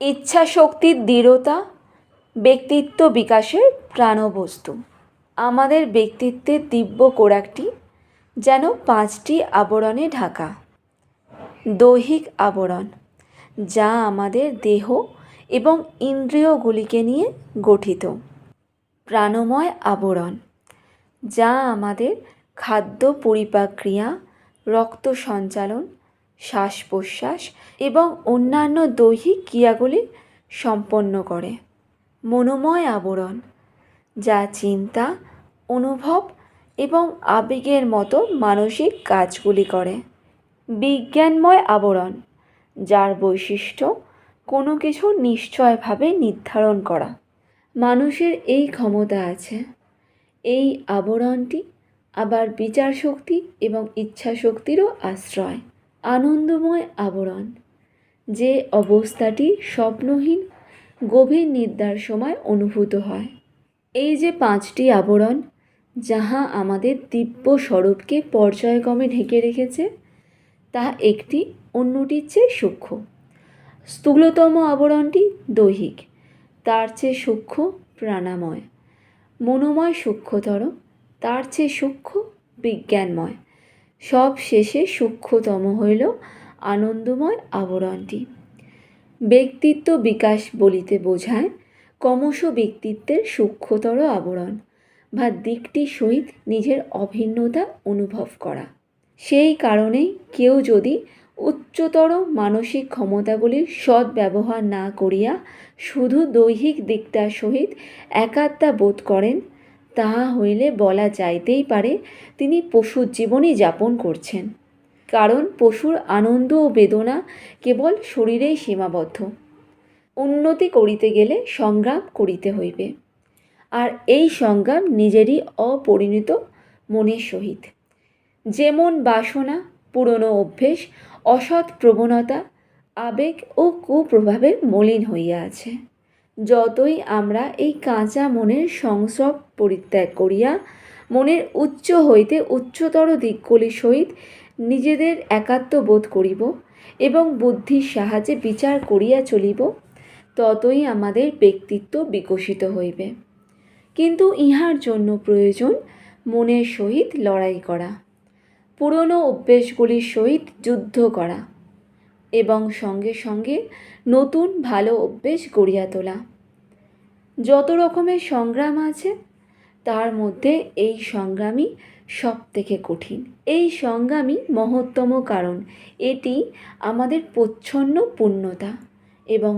ইচ্ছা শক্তির দৃঢ়তা, ব্যক্তিত্ব বিকাশের প্রাণবস্তু। আমাদের ব্যক্তিত্বের দিব্য কোরাকটি যেন পাঁচটি আবরণে ঢাকা। দৈহিক আবরণ, যা আমাদের দেহ এবং ইন্দ্রিয়গুলিকে নিয়ে গঠিত। প্রাণময় আবরণ, যা আমাদের খাদ্য পরিপাক ক্রিয়া, রক্ত সঞ্চালন শ্বাস প্রশ্বাস এবং অন্যান্য দৈহিক ক্রিয়াগুলি সম্পন্ন করে। মনোময় আবরণ, যা চিন্তা, অনুভব এবং আবেগের মতো মানসিক কাজগুলি করে। বিজ্ঞানময় আবরণ, যার বৈশিষ্ট্য কোনো কিছু নিশ্চয়ভাবে নির্ধারণ করা। মানুষের এই ক্ষমতা আছে। এই আবরণটি আবার বিচার শক্তি এবং ইচ্ছা শক্তিরও আশ্রয়। আনন্দময় আবরণ। যে অবস্থাটি স্বপ্নহীন, গভীর নিদ্রার সময় অনুভূত হয়। এই যে পাঁচটি আবরণ, যাহা আমাদের দিব্য স্বরূপকে পর্যায়ক্রমে ঢেকে রেখেছে, তা একটি, অন্যটির চেয়ে সূক্ষ্ম। স্থূলতম আবরণটি দৈহিক, তার চেয়ে সূক্ষ্ম প্রাণাময়। মনোময় সূক্ষ্মতর, তার চেয়ে সূক্ষ্ম বিজ্ঞানময়। সব শেষে সূক্ষ্মতম হইল আনন্দময় আবরণটি। ব্যক্তিত্ব বিকাশ বলিতে বোঝায়, ক্রমশ ব্যক্তিত্বের সূক্ষ্মতর আবরণ বা দিকটি সহিত নিজের অভিন্নতা অনুভব করা। সেই কারণেই কেউ যদি উচ্চতর মানসিক ক্ষমতাগুলির সদ্ব্যবহার না করিয়া শুধু দৈহিক দিকটার সহিত একাত্মা বোধ করেন তাহা হইলে বলা যাইতেই পারে তিনি পশুর জীবনই যাপন করছেন। কারণ পশুর আনন্দ ও বেদনা কেবল শরীরেই সীমাবদ্ধ। উন্নতি করিতে গেলে সংগ্রাম করিতে হইবে। আর এই সংগ্রাম নিজেরই অপরিণত মনের সহিত। যেমন বাসনা, পুরনো অভ্যেস, অসৎ প্রবণতা, আবেগ ও কুপ্রভাবে মলিন হইয়া আছে। যতই আমরা এই কাঁচা মনের সংসব পরিত্যাগ করিয়া মনের উচ্চ হইতে উচ্চতর দিকগুলির সহিত নিজেদের একাত্ম বোধ করিব এবং বুদ্ধির সাহায্যে বিচার করিয়া চলিব, ততই আমাদের ব্যক্তিত্ব বিকশিত হইবে। কিন্তু ইহার জন্য প্রয়োজন মনের সহিত লড়াই করা, পুরনো অভ্যেসগুলির সহিত যুদ্ধ করা। এবং সঙ্গে সঙ্গে নতুন ভালো অভ্যেস গড়িয়া তোলা। যত রকমের সংগ্রাম আছে, তার মধ্যে এই সংগ্রামই সব থেকে কঠিন। এই সংগ্রামই মহত্তম কারণ। এটি আমাদের প্রচ্ছন্ন পূর্ণতা এবং